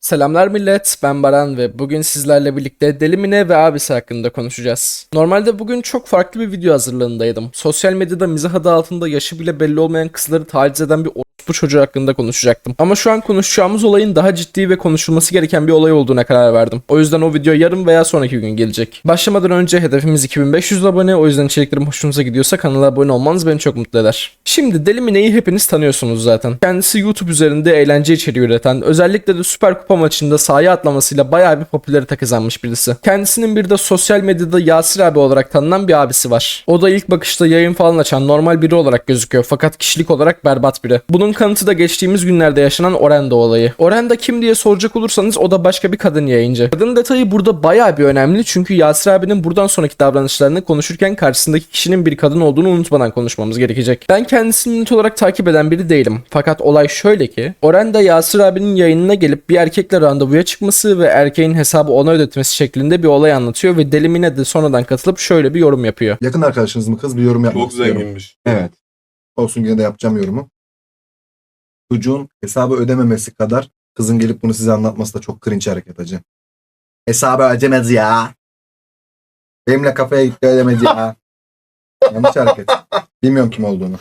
Selamlar millet, ben Baran ve bugün sizlerle birlikte Delimine ve abisi hakkında konuşacağız. Normalde bugün çok farklı bir video hazırlığındaydım. Sosyal medyada mizah adı altında yaşı bile belli olmayan kızları taciz eden bir bu çocuğu hakkında konuşacaktım. Ama şu an konuşacağımız olayın daha ciddi ve konuşulması gereken bir olay olduğuna karar verdim. O yüzden o video yarın veya sonraki gün gelecek. Başlamadan önce hedefimiz 2500 abone. O yüzden içeriklerim hoşunuza gidiyorsa kanala abone olmanız beni çok mutlu eder. Şimdi Deli Mine'yi hepiniz tanıyorsunuz zaten. Kendisi YouTube üzerinde eğlence içeriği üreten, özellikle de Süper Kupa maçında sahaya atlamasıyla bayağı bir popülarite kazanmış birisi. Kendisinin bir de sosyal medyada Yasir abi olarak tanınan bir abisi var. O da ilk bakışta yayın falan açan normal biri olarak gözüküyor fakat kişilik olarak berbat biri. Bunun kanıtı da geçtiğimiz günlerde yaşanan Orenda olayı. Orenda kim diye soracak olursanız o da başka bir kadın yayıncı. Kadın detayı burada bayağı bir önemli çünkü Yasir abinin buradan sonraki davranışlarını konuşurken karşısındaki kişinin bir kadın olduğunu unutmadan konuşmamız gerekecek. Ben kendisini net olarak takip eden biri değilim. Fakat olay şöyle ki Orenda Yasir abinin yayınına gelip bir erkekle randevuya çıkması ve erkeğin hesabı ona ödetmesi şeklinde bir olay anlatıyor ve Delimine de sonradan katılıp şöyle bir yorum yapıyor. Yakın arkadaşınız mı kız bir yorum yapmak Çok istiyorum. zenginmiş. Evet. Olsun yine de yapacağım yorumu. Çocuğun hesabı ödememesi kadar kızın gelip bunu size anlatması da çok cringe hareket acı. Hesabı ödemez ya. Benimle kafeye gitti ödemedi ya. Yanlış hareket. Bilmiyorum kim olduğunu.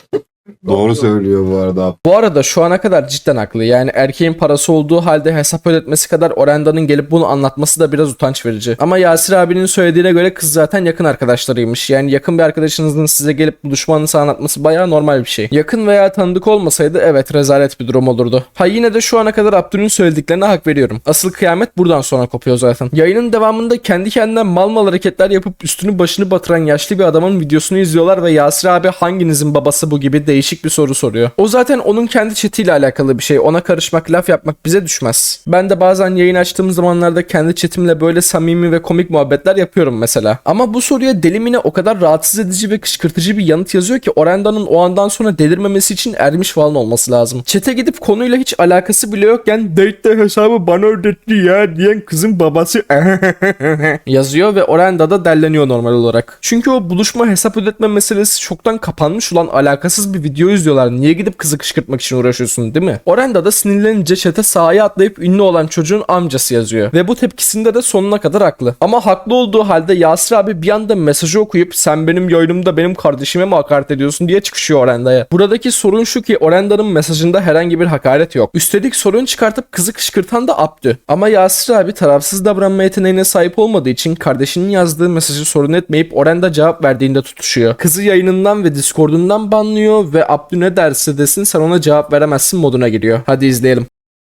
Doğru söylüyor bu arada. Bu arada şu ana kadar cidden haklı. Yani erkeğin parası olduğu halde hesap ödetmesi kadar Orenda'nın gelip bunu anlatması da biraz utanç verici. Ama Yasir abinin söylediğine göre kız zaten yakın arkadaşlarıymış. Yani yakın bir arkadaşınızın size gelip buluşmanızı anlatması bayağı normal bir şey. Yakın veya tanıdık olmasaydı evet rezalet bir durum olurdu. Ha yine de şu ana kadar Abdül'ün söylediklerine hak veriyorum. Asıl kıyamet buradan sonra kopuyor zaten. Yayının devamında kendi kendine mal mal hareketler yapıp üstünü başını batıran yaşlı bir adamın videosunu izliyorlar ve Yasir abi hanginizin babası bu gibi değişik bir soru soruyor. O zaten onun kendi chatiyle alakalı bir şey. Ona karışmak, laf yapmak bize düşmez. Ben de bazen yayın açtığım zamanlarda kendi chatimle böyle samimi ve komik muhabbetler yapıyorum mesela. Ama bu soruya delimine o kadar rahatsız edici ve kışkırtıcı bir yanıt yazıyor ki Orenda'nın o andan sonra delirmemesi için ermiş falan olması lazım. Çete gidip konuyla hiç alakası bile yokken date hesabı bana ödetti ya diyen kızın babası yazıyor ve Orenda da delleniyor normal olarak. Çünkü o buluşma hesap ödetme meselesi çoktan kapanmış olan alakasız bir video izliyorlar. Niye gidip kızı kışkırtmak için uğraşıyorsun değil mi? Orenda da sinirlenince çete sahaya atlayıp ünlü olan çocuğun amcası yazıyor. Ve bu tepkisinde de sonuna kadar haklı. Ama haklı olduğu halde Yasir abi bir anda mesajı okuyup sen benim yayınımda benim kardeşime mi hakaret ediyorsun diye çıkışıyor Orenda'ya. Buradaki sorun şu ki Orenda'nın mesajında herhangi bir hakaret yok. Üstelik sorun çıkartıp kızı kışkırtan da Abdü. Ama Yasir abi tarafsız davranma yeteneğine sahip olmadığı için kardeşinin yazdığı mesajı sorun etmeyip Orenda cevap verdiğinde tutuşuyor. Kızı yayınından ve Discord'undan banlıyor ve Abdü ne derse desin sen ona cevap veremezsin moduna giriyor. Hadi izleyelim.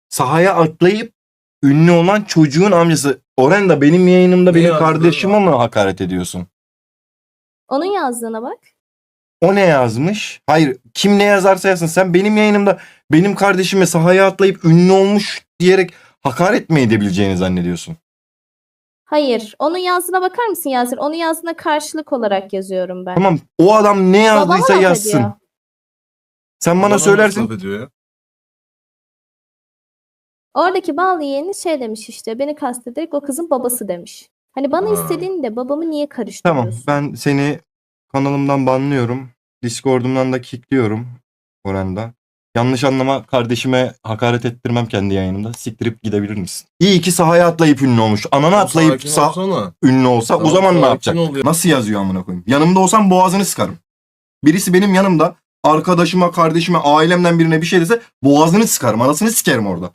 Sahaya atlayıp ünlü olan çocuğun amcası. Orenda benim yayınımda Ne benim yazdın kardeşime mi hakaret ediyorsun? Onun yazdığına bak. O ne yazmış? Hayır kim ne yazarsa yazsın. Sen benim yayınımda benim kardeşime sahaya atlayıp ünlü olmuş diyerek hakaret mi edebileceğini zannediyorsun? Hayır. Onun yazdığına bakar mısın Yasir? Onun yazdığına karşılık olarak yazıyorum ben. Tamam o adam ne Babama yazdıysa laf yazsın. ediyor. Sen bana söylersin. Oradaki bağlı yeğeni şey demiş işte. Beni kastederek o kızın babası demiş. Hani bana Ha. istediğin de babamı niye Tamam karıştırıyorsun? ben seni kanalımdan banlıyorum. Discord'umdan da kickliyorum Oranda. Yanlış anlama kardeşime hakaret ettirmem kendi yayınımda. Siktirip gidebilir misin? İyi ki sahaya atlayıp ünlü olmuş. Ananı atlayıp sah- ünlü olsa o Tamam, zaman ne sakin yapacak? ol ya. Nasıl yazıyor amına koyayım? Yanımda olsam boğazını sıkarım. Birisi benim yanımda arkadaşıma, kardeşime, ailemden birine bir şey dese boğazını sıkarım. Anasını sikerim orada.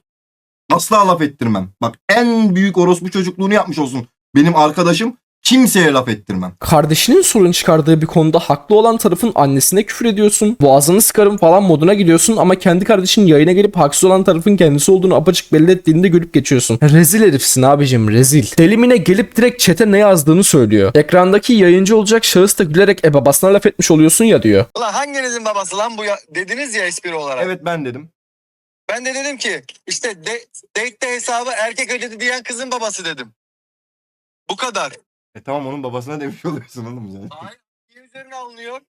Asla laf ettirmem. Bak en büyük orospu çocukluğunu yapmış olsun. Benim arkadaşım kimseye laf ettirmem. Kardeşinin sorun çıkardığı bir konuda haklı olan tarafın annesine küfür ediyorsun. Boğazını sıkarım falan moduna gidiyorsun ama kendi kardeşin yayına gelip haksız olan tarafın kendisi olduğunu apaçık belli ettiğinde gülüp geçiyorsun. Rezil herifsin abicim rezil. Delimine gelip direkt çete ne yazdığını söylüyor. Ekrandaki yayıncı olacak şahıs da gülerek e babasına laf etmiş oluyorsun ya diyor. Ulan hanginizin babası lan bu ya dediniz ya espri olarak. Evet ben dedim. Ben de dedim ki işte de, date'de hesabı erkek ödedi diyen kızın babası dedim. Bu kadar. E tamam onun babasına demiş oluyorsun oğlum sen. Hayır. Niye üzerine alınıyor?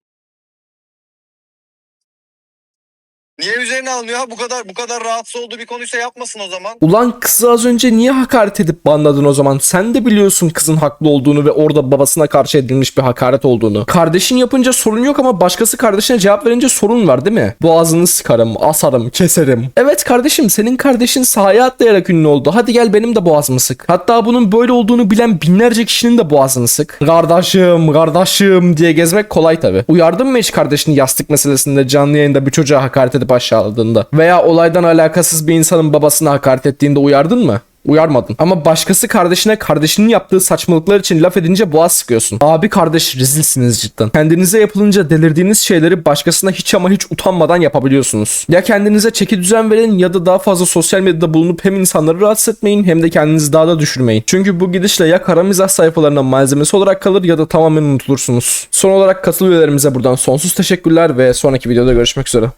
Niye üzerine almıyor ha? Bu kadar bu kadar rahatsız olduğu bir konuysa yapmasın o zaman. Ulan kızı az önce niye hakaret edip banladın o zaman? Sen de biliyorsun kızın haklı olduğunu ve orada babasına karşı edilmiş bir hakaret olduğunu. Kardeşin yapınca sorun yok ama başkası kardeşine cevap verince sorun var değil mi? Boğazını sıkarım, asarım, keserim. Evet kardeşim senin kardeşin sahaya atlayarak ünlü oldu. Hadi gel benim de boğazımı sık. Hatta bunun böyle olduğunu bilen binlerce kişinin de boğazını sık. Kardeşim, kardeşim diye gezmek kolay tabi. Uyardın mı hiç kardeşini yastık meselesinde canlı yayında bir çocuğa hakaret edip aşağıladığında? Veya olaydan alakasız bir insanın babasına hakaret ettiğinde uyardın mı? Uyarmadın. Ama başkası kardeşine kardeşinin yaptığı saçmalıklar için laf edince boğaz sıkıyorsun. Abi kardeş rezilsiniz cidden. Kendinize yapılınca delirdiğiniz şeyleri başkasına hiç ama hiç utanmadan yapabiliyorsunuz. Ya kendinize çeki düzen verin ya da daha fazla sosyal medyada bulunup hem insanları rahatsız etmeyin hem de kendinizi daha da düşürmeyin. Çünkü bu gidişle ya kara mizah sayfalarına malzemesi olarak kalır ya da tamamen unutulursunuz. Son olarak katıl üyelerimize buradan sonsuz teşekkürler ve sonraki videoda görüşmek üzere.